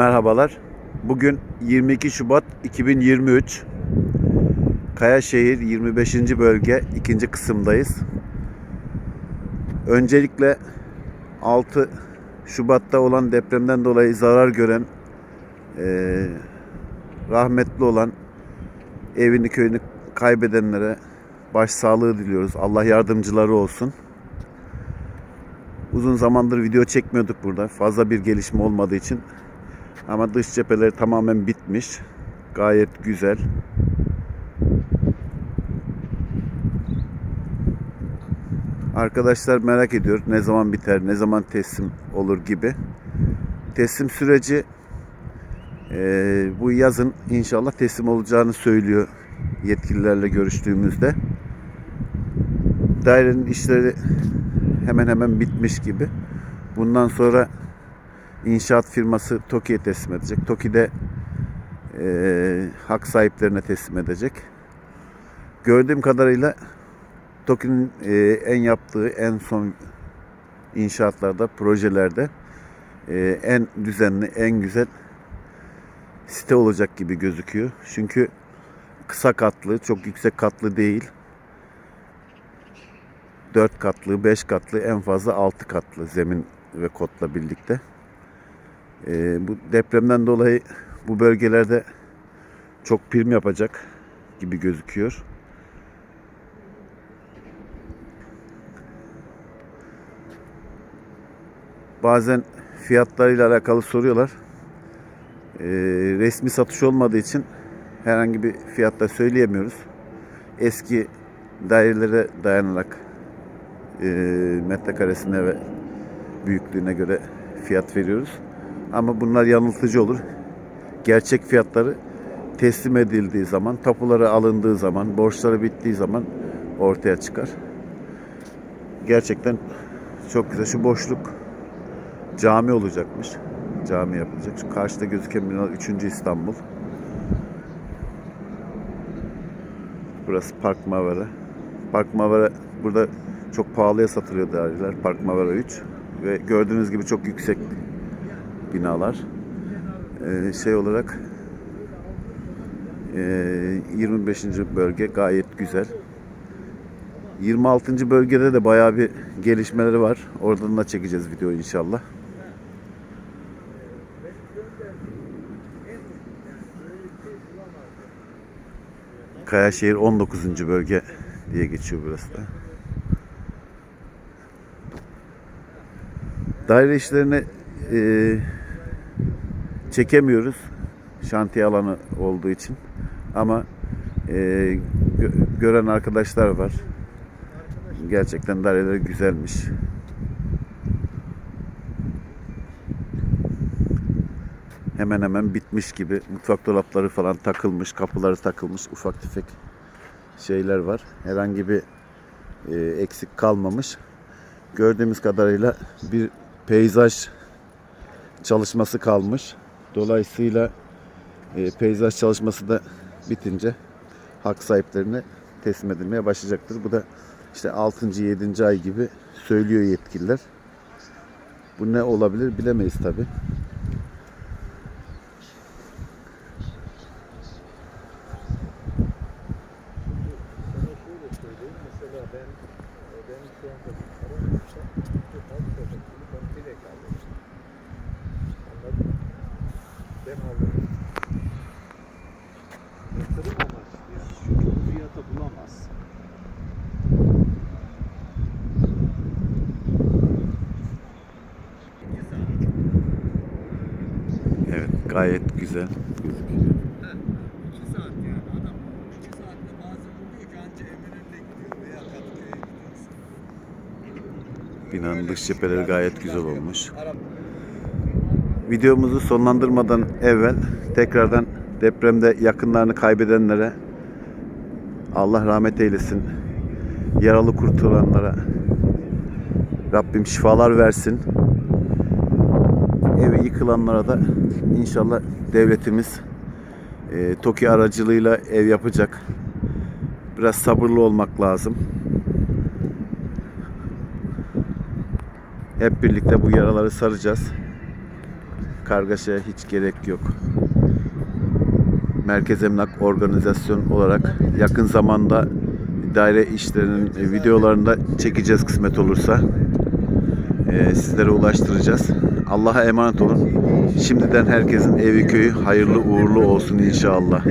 Merhabalar. Bugün 22 Şubat 2023. Kayaşehir 25. bölge 2. kısımdayız. Öncelikle 6 Şubat'ta olan depremden dolayı zarar gören eee, rahmetli olan evini köyünü kaybedenlere başsağlığı diliyoruz. Allah yardımcıları olsun. Uzun zamandır video çekmiyorduk burada. Fazla bir gelişme olmadığı için. Ama dış cepheleri tamamen bitmiş. Gayet güzel. Arkadaşlar merak ediyor ne zaman biter, ne zaman teslim olur gibi. Teslim süreci eee, bu yazın inşallah teslim olacağını söylüyor yetkililerle görüştüğümüzde. Dairenin işleri hemen hemen bitmiş gibi. Bundan sonra inşaat firması TOKİ'ye teslim edecek. TOKİ de eee, hak sahiplerine teslim edecek. Gördüğüm kadarıyla TOKİ'nin eee, en yaptığı en son inşaatlarda, projelerde eee, en düzenli, en güzel site olacak gibi gözüküyor. Çünkü kısa katlı, çok yüksek katlı değil. 4 katlı, 5 katlı, en fazla 6 katlı zemin ve kotla birlikte. Ee, bu depremden dolayı bu bölgelerde çok prim yapacak gibi gözüküyor. Bazen fiyatlarıyla alakalı soruyorlar. Ee, resmi satış olmadığı için herhangi bir fiyatta söyleyemiyoruz. Eski dairelere dayanarak e, metrekaresine ve büyüklüğüne göre fiyat veriyoruz. Ama bunlar yanıltıcı olur. Gerçek fiyatları teslim edildiği zaman, tapuları alındığı zaman, borçları bittiği zaman ortaya çıkar. Gerçekten çok güzel. Şu boşluk cami olacakmış. Cami yapılacak. Şu karşıda gözüken bina 3. İstanbul. Burası Park Mavera. Park Mavera burada çok pahalıya satılıyor daireler. Park Mavera 3 ve gördüğünüz gibi çok yüksek binalar. Ee, şey olarak ee, 25. bölge gayet güzel. 26. bölgede de bayağı bir gelişmeleri var. Oradan da çekeceğiz video inşallah. Kayaşehir 19. bölge diye geçiyor burası da. Daire işlerini e, çekemiyoruz şantiye alanı olduğu için ama e, gö- gören arkadaşlar var. Gerçekten daireler güzelmiş. Hemen hemen bitmiş gibi. Mutfak dolapları falan takılmış, kapıları takılmış, ufak tefek şeyler var. Herhangi bir e, eksik kalmamış. Gördüğümüz kadarıyla bir peyzaj çalışması kalmış. Dolayısıyla e, peyzaj çalışması da bitince hak sahiplerine teslim edilmeye başlayacaktır. Bu da işte 6. 7. ay gibi söylüyor yetkililer. Bu ne olabilir bilemeyiz tabi. Mesela ben, e, benim şu anda Evet gayet güzel gözüküyor. 2 saat yani adam 2 saatte bazen oluyor ki anca Eminönü'ne gidiyor veya Kadıköy'e gidiyorsun. Binanın dış cepheleri gayet güzel olmuş. Videomuzu sonlandırmadan evvel tekrardan depremde yakınlarını kaybedenlere Allah rahmet eylesin. Yaralı kurtulanlara Rabbim şifalar versin. Evi yıkılanlara da inşallah devletimiz e, TOKİ aracılığıyla ev yapacak. Biraz sabırlı olmak lazım. Hep birlikte bu yaraları saracağız. Kargaşaya hiç gerek yok. Merkez Emlak Organizasyon olarak yakın zamanda daire işlerinin e, videolarını da çekeceğiz kısmet olursa. E, sizlere ulaştıracağız. Allah'a emanet olun. Şimdiden herkesin evi köyü hayırlı uğurlu olsun inşallah.